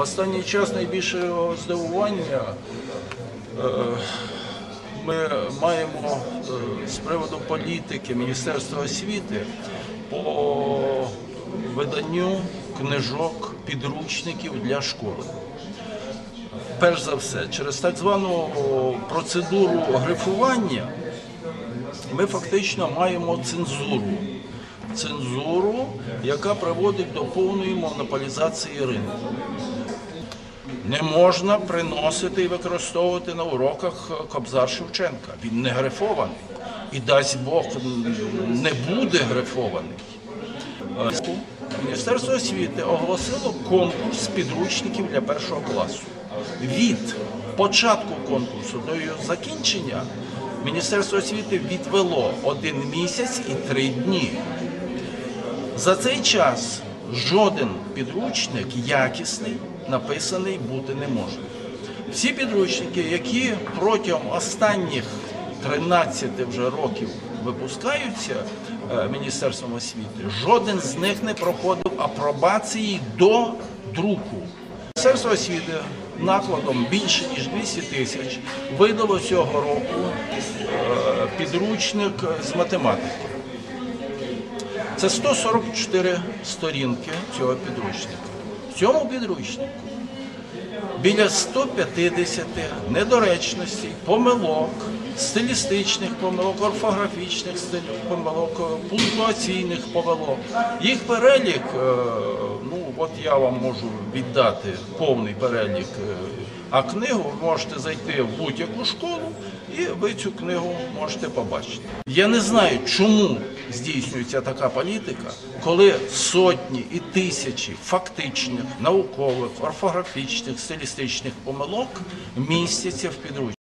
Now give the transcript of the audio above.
В останній час найбільше здивування е, ми маємо е, з приводу політики Міністерства освіти по виданню книжок, підручників для школи. Перш за все, через так звану процедуру грифування ми фактично маємо цензуру. Цензуру, яка приводить до повної монополізації ринку. Не можна приносити і використовувати на уроках Кобзар Шевченка. Він не грифований. І дасть Бог не буде грифований. Міністерство освіти оголосило конкурс підручників для першого класу. Від початку конкурсу до його закінчення Міністерство освіти відвело один місяць і три дні. За цей час жоден підручник якісний написаний бути не може. Всі підручники, які протягом останніх 13 вже років випускаються е, Міністерством освіти, жоден з них не проходив апробації до друку. Міністерство освіти накладом більше ніж 200 тисяч видало цього року е, підручник з математики. Це 144 сторінки цього підручника. В цьому підручнику біля 150 недоречностей, помилок, стилістичних помилок, орфографічних помилок, пунктуаційних помилок. Їх перелік, е, ну от я вам можу віддати повний перелік, е, а книгу можете зайти в будь-яку школу і ви цю книгу можете побачити. Я не знаю, чому здійснюється така політика, коли сотні і тисячі фактичних, наукових, орфографічних, стилістичних помилок містяться в підручнику.